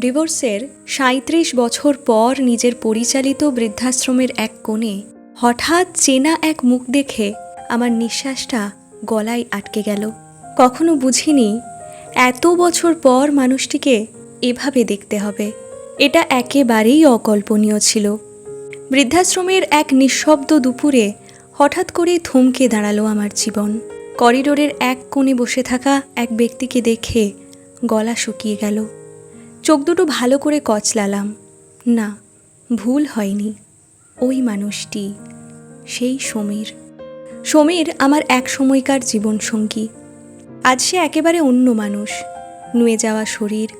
ডিভোর্সের সাঁত্রিশ বছর পর নিজের পরিচালিত বৃদ্ধাশ্রমের এক কোণে হঠাৎ চেনা এক মুখ দেখে আমার নিঃশ্বাসটা গলায় আটকে গেল। কখনো বুঝিনি, এত বছর পর মানুষটিকে এভাবে দেখতে হবে। এটা একেবারেই অকল্পনীয় ছিল। বৃদ্ধাশ্রমের এক নিঃশব্দ দুপুরে হঠাৎ করে থমকে দাঁড়াল আমার জীবন। করিডোরের এক কোণে বসে থাকা এক ব্যক্তিকে দেখে গলা শুকিয়ে গেল। চোখ দুটো ভালো করে কচলালাম। না, ভুল হয়নি। ওই মানুষটি, সেই সমীর। সমীর আমার এক সময়কার জীবনসঙ্গী। আজ সে একেবারে অন্য মানুষ। নুয়ে যাওয়া শরীর,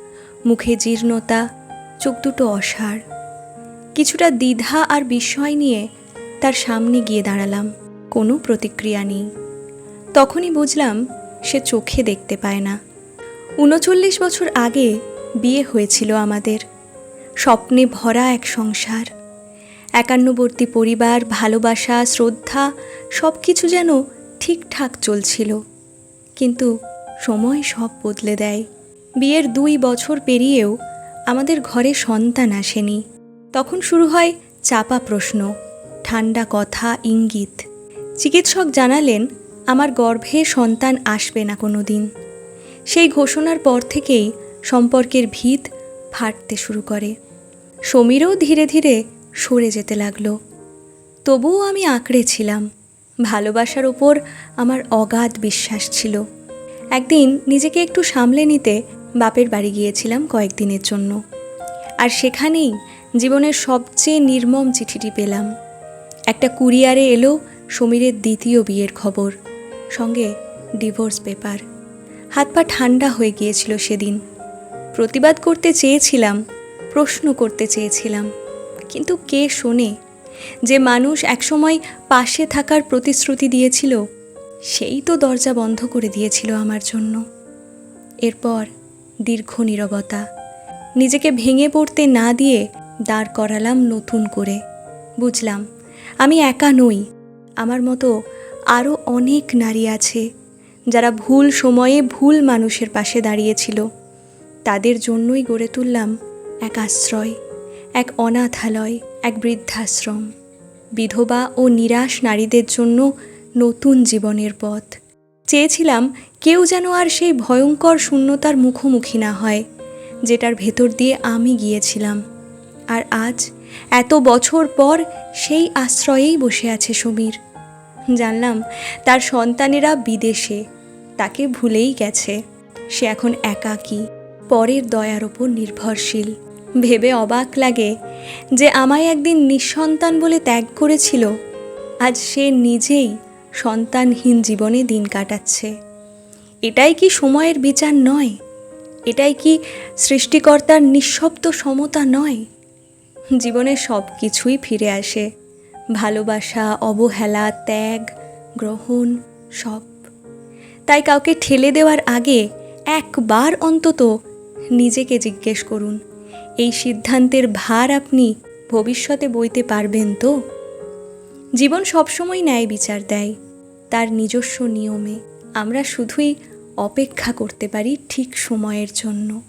মুখে জীর্ণতা, চোখ দুটো অসাড়। কিছুটা দ্বিধা আর বিস্ময় নিয়ে তার সামনে গিয়ে দাঁড়ালাম। কোনো প্রতিক্রিয়া নেই। তখনই বুঝলাম সে চোখে দেখতে পায় না। উনচল্লিশ বছর আগে বিয়ে হয়েছিল আমাদের। স্বপ্নে ভরা এক সংসার। একান্নবর্তী পরিবার, ভালোবাসা, শ্রদ্ধা সব কিছু যেন ঠিকঠাক চলছিল। কিন্তু সময় সব বদলে দেয়। বিয়ের দুই বছর পেরিয়েও আমাদের ঘরে সন্তান আসেনি। তখন শুরু হয় চাপা প্রশ্ন, ঠান্ডা কথা, ইঙ্গিত। চিকিৎসক জানালেন, আমার গর্ভে সন্তান আসবে না কোনো দিন সেই ঘোষণার পর থেকেই সম্পর্কের ভিত ফাটতে শুরু করে। সমীরও ধীরে ধীরে সরে যেতে লাগল। তবুও আমি আঁকড়ে ছিলাম। ভালোবাসার ওপর আমার অগাধ বিশ্বাস ছিল। একদিন নিজেকে একটু সামলে নিতে বাপের বাড়ি গিয়েছিলাম কয়েকদিনের জন্য। আর সেখানেই জীবনের সবচেয়ে নির্মম চিঠিটি পেলাম। একটা কুরিয়ারে এলো সমীরের দ্বিতীয় বিয়ের খবর, সঙ্গে ডিভোর্স পেপার। হাত পা ঠান্ডা হয়ে গিয়েছিল সেদিন। প্রতিবাদ করতে চেয়েছিলাম, প্রশ্ন করতে চেয়েছিলাম। কিন্তু কে শোনে? যে মানুষ একসময় পাশে থাকার প্রতিশ্রুতি দিয়েছিল, সেই তো দরজা বন্ধ করে দিয়েছিল আমার জন্য। এরপর দীর্ঘ নীরবতা। নিজেকে ভেঙে পড়তে না দিয়ে দাঁড় করালাম নতুন করে। বুঝলাম, আমি একা নই। আমার মতো আরও অনেক নারী আছে, যারা ভুল সময়ে ভুল মানুষের পাশে দাঁড়িয়েছিল। তাদের জন্যই গড়ে তুললাম এক আশ্রয়, এক অনাথালয়, এক বৃদ্ধাশ্রম। বিধবা ও নিরাশ নারীদের জন্য নতুন জীবনের পথ। চেয়েছিলাম কেউ যেন আর সেই ভয়ঙ্কর শূন্যতার মুখোমুখি না হয়, যেটার ভেতর দিয়ে আমি গিয়েছিলাম। আর আজ, এত বছর পর সেই আশ্রয়েই বসে আছে সমীর। জানলাম তার সন্তানেরা বিদেশে, তাকে ভুলেই গেছে। সে এখন একাকী। পরের দয়ার ওপর নির্ভরশীল। ভেবে অবাক লাগে যে আমায় একদিন নিঃসন্তান বলে ত্যাগ করেছিল। আজ সে নিজেই সন্তানহীন জীবনে দিন কাটাচ্ছে। এটাই কি সময়ের বিচার নয়? এটাই কি সৃষ্টিকর্তার নিঃশব্দ সমতা নয়? জীবনে সব কিছুই ফিরে আসে। ভালোবাসা, অবহেলা, ত্যাগ, গ্রহণ, সব। তাই কাউকে ঠেলে দেওয়ার আগে একবার অন্তত নিজেকে জিজ্ঞেস করুন, এই সিদ্ধান্তের ভার আপনি ভবিষ্যতে বইতে পারবেন তো? জীবন সবসময় ন্যায় বিচার দেয়, তার নিজস্ব নিয়মে। আমরা শুধুই অপেক্ষা করতে পারি ঠিক সময়ের জন্য।